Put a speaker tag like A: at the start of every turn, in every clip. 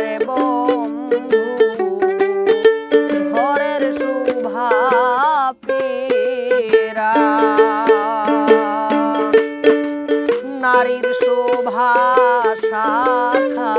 A: রে বন্ধু শোভা পেরা নারীর শোভা শাখা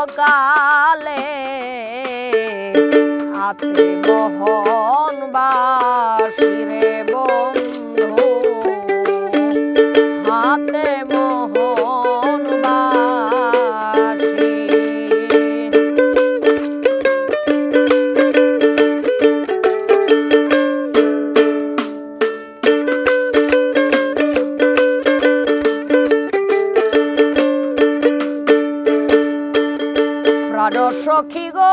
A: সকালে আতে মোহন বাসিরে রাড সখী গো?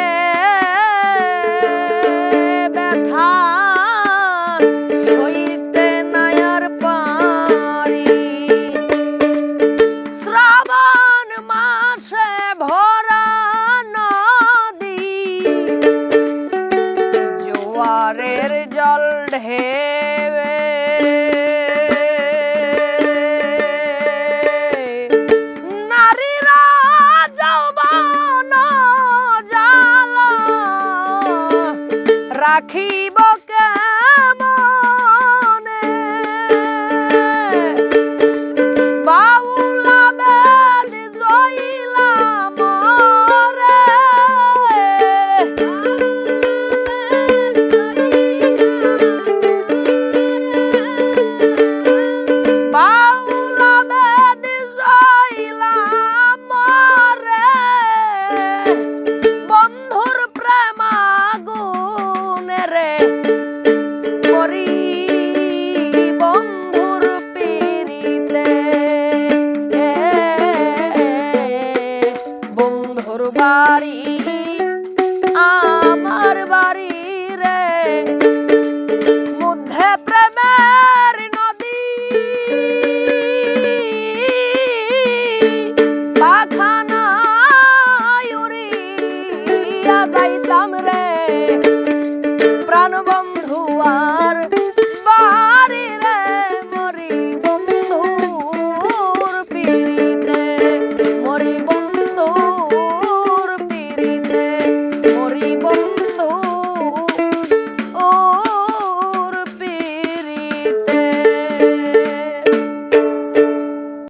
A: রাখিব body.